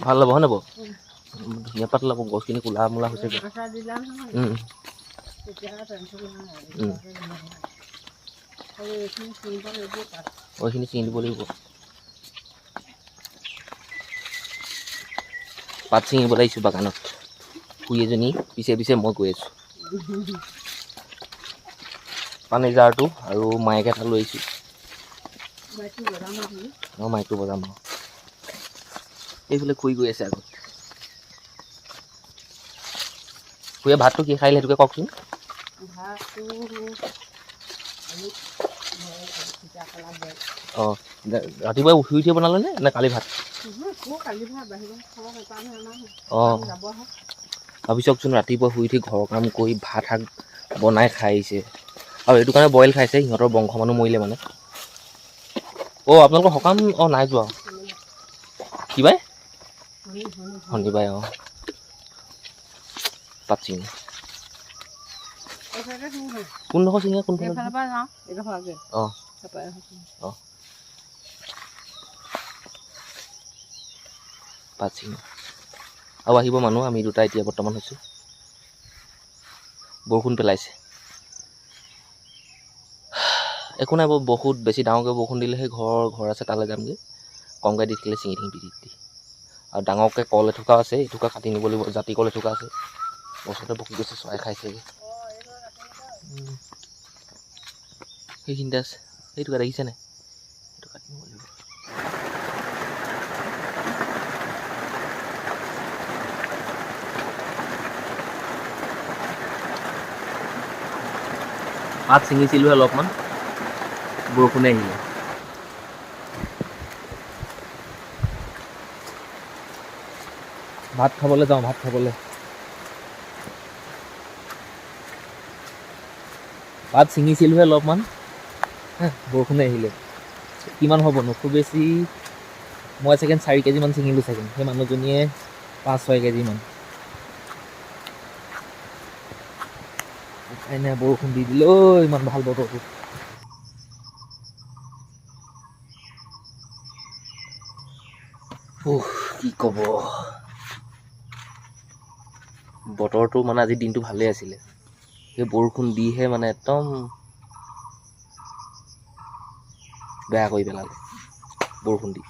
ভাল হ'ব হয়। উম, ধুনীয়া পাত ওলাব গছখিনি কোলা মোলা হৈছে এইখিনি ছিঙিব অঁ, ছিঙি দিব লাগিব। পাত ছিঙিবলৈ আহিছোঁ বাগানত। খুৰী এজনী পিছে পিছে মই গৈ আছোঁ। পানীৰ জাৰটো আৰু মাইক এটা লৈ আহিছোঁ মই মাইকটো বজাম আৰু এইফালে খুৰী গৈ আছে আগত খুৰীয়ে ভাতটো কি খাইলে সেইটোকে কওকচোন। অঁ ৰাতিপুৱা শুই উঠি বনালে নে নে কালি ভাত। অঁ। ভাবি চাওকচোন ৰাতিপুৱা শুই উঠি ঘৰৰ কাম কৰি ভাত শাক বনাই খাই আহিছে। আৰু এইটো কাৰণে বইল খাইছে সিহঁতৰ বংশ মানুহ মৰিলে মানে। অঁ আপোনালোকৰ সকাম অঁ নাই যোৱা। কি বাই? শনিবাৰে অঁ পাত চিঙি কোনডোখৰ চিঙে আগে। অঁ। চিঙি। পাত চিঙি আৰু আহিব মানুহ আমি দুটা এতিয়া বৰ্তমান হৈছোঁ। বৰষুণ পেলাইছে। একো নাই বাৰু বহুত বেছি ডাঙৰকৈ বৰষুণ দিলেহে ঘৰ ঘৰ আছে তালৈ যামগৈ। কমকৈ দি থাকিলে ছিঙি থাকিম পিটিক দি। আৰু ডাঙৰকৈ কল এথোকা আছে এথোকা কাটি নিব লাগিব জাতি কল এথোকা আছে। গছতে পকি গৈছে চৰাই খাইছেগৈ। সেইখিনিতে আছে। সেইটোকা দেখিছেনে সেইটো কাটি নিব লাগিব। পাত ছিঙিছিলোঁ অলপমান। বৰষুণে আহিলে। ভাত খাবলৈ যাওঁ ভাত খাবলৈ। পাত ছিঙিছিলোঁহে অলপমান। বৰষুণে আহিলে। কিমান হ'বনো খুব বেছি মই চাগে চাৰি কেজিমান ছিঙিলোঁ চাগে। সেই মানুহজনীয়ে পাঁচ ছয় কেজিমান। নাই বৰষুণ দি দিলে ঐ ইমান ভালো বতৰটো। উহ, কি ক'ব? বতৰটো মানে আজি দিনটো ভালেই আছিলে। সেই বৰষুণ দিহে মানে একদম বেয়া কৰি পেলালে বৰষুণ দি।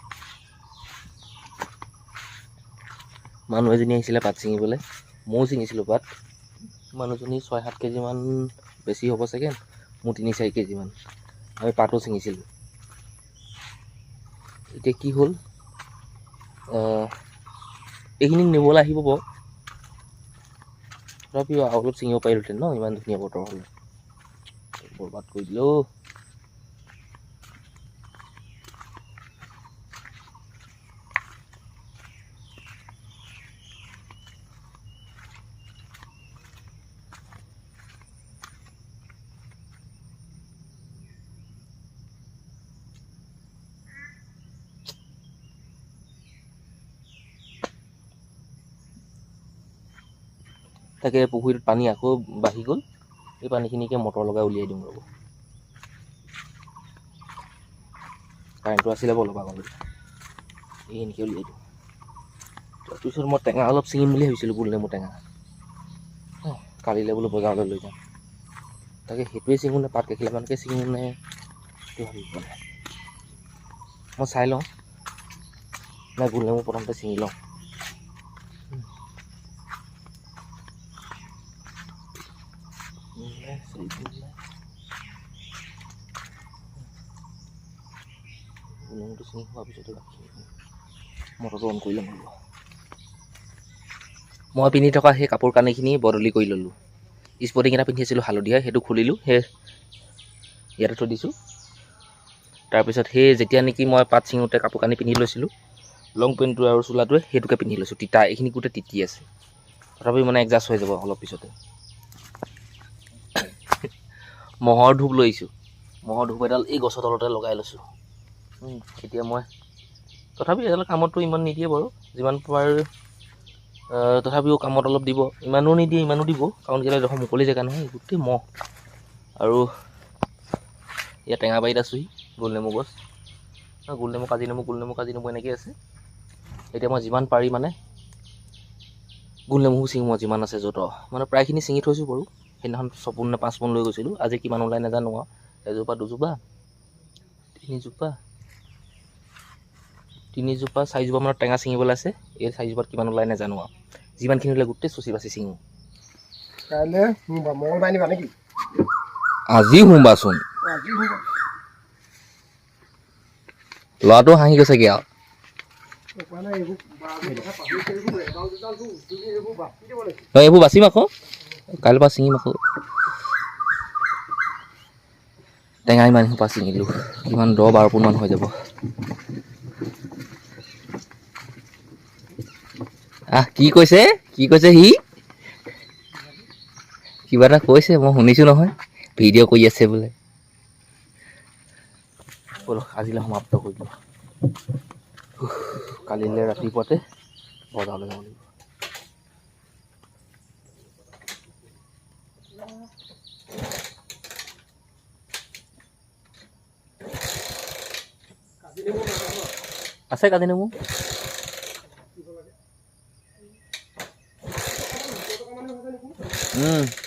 মানুহ এজনী আহিছিলে পাত ছিঙিবলৈ। ময়ো ছিঙিছিলোঁ পাত। মানুহজনী ছয় সাত কেজিমান বেছি হ'ব চাগে মোৰ তিনি চাৰি কেজিমান আমি পাতো ছিঙিছিলোঁ। এতিয়া কি হ'ল? আহ, এইখিনি নিবলৈ আহিব বাৰু। তথাপিও আৰু অলপ ছিঙিব পাৰিলোহেঁতেন ন ইমান ধুনীয়া বতৰ হ'লে বৰবাদ কৰি দিলে তাকে পুখুৰীটোত পানী আকৌ বাঢ়ি গ'ল। এই পানীখিনিকে মটৰ লগাই উলিয়াই দিওঁ ৰ'ব। কাৰেণ্টটো আছিলে বাৰু লগা আগতে এইখিনিকে উলিয়াই দিওঁ তাৰপিছত মই টেঙা অলপ ছিঙিম বুলি ভাবিছিলোঁ গোল নেমু টেঙা। কালিলৈ বোলো বজাৰলৈ লৈ যাম। তাকে সেইটোৱে ছিঙো নে পাত কেইখিলামানকে ছিঙো নে সেইটো ভাবি পোৱা নাই। মই চাই লওঁ। নাই গোল নেমু প্ৰথমতে ছিঙি লওঁ। Habis itu lagi. মটৰটো অন কৰি ল'ম মই পিন্ধি থকা সেই কাপোৰ কানিখিনি বদলি কৰি ল'লোঁ স্পৰ্টিং এটা পিন্ধি আছিলোঁ হালধীয়া সেইটো খুলিলোঁ সেই ইয়াতে থৈ দিছোঁ তাৰপিছত সেই যেতিয়া নেকি মই পাত ছিঙোতে কাপোৰ কানি পিন্ধি লৈছিলোঁ লং পেণ্টটো আৰু চোলাটোৱে সেইটোকে পিন্ধি লৈছোঁ তিতা এইখিনি গোটেই তিতি আছে তথাপিও মানে এডজাষ্ট হৈ যাব অলপ পিছতে মহৰ ধূপ লৈ আহিছোঁ মহৰ ধূপ এডাল এই গছৰ তলতে লগাই লৈছোঁ এতিয়া মই তথাপি এডাল কামতটো ইমান নিদিয়ে বাৰু। যিমান পাৰ তথাপিও কামত অলপ দিব। ইমানো নিদিয়ে ইমানো দিব। কাৰণ কেলৈ এডোখৰ মুকলি জেগা নহয় গোটেই মহ। আৰু ইয়াত টেঙাবাৰীত আছোঁহি গোল নেমু গছ। গোল নেমু কাজি নেমু গোল নেমু কাজি নেমু এনেকৈ আছে। এতিয়া মই যিমান পাৰি মানে গোল নেমু ছিঙো মই যিমান আছে য'ত। মানে প্ৰায়খিনি ছিঙি থৈছোঁ বাৰু। সেইদিনাখন ছপোন নে পাঁচ পোন লৈ গৈছিলোঁ। আজি কিমান ওলাই নাজানো আৰু। এজোপা দুজোপা তিনিজোপা। তিনিজোপা চাৰিজোপা মানৰ টেঙা ছিঙিবলৈ আছে। এই চাৰিজোপাত কিমান ওলাই নাজানো আৰু। যিমানখিনি ওলাই গোটেই চুচি বাচি ছিঙো। আজি সোমবাৰচোন। অঁ, ল'ৰাটো হাঁহি গৈছেগৈ আৰু। নহয় এইবোৰ বাচিম আকৌ। কাইলৈৰ পৰা ছিঙিম আকৌ। টেঙা ইমান সোপা ছিঙিলোঁ। কিমান দহ বাৰ পোনমান হৈ যাব। কি কৈছে? কি কৈছে সি? কিবা এটা কৈছে, মই শুনিছোঁ নহয়। ভিডিঅ' কৰি আছে বোলে। আজিলৈ সমাপ্ত কৰি দিওঁ। কালিলৈ ৰাতিপুৱাতে বজাৰলৈ যাব লাগিব। আছে কাজি নেমু Mmm.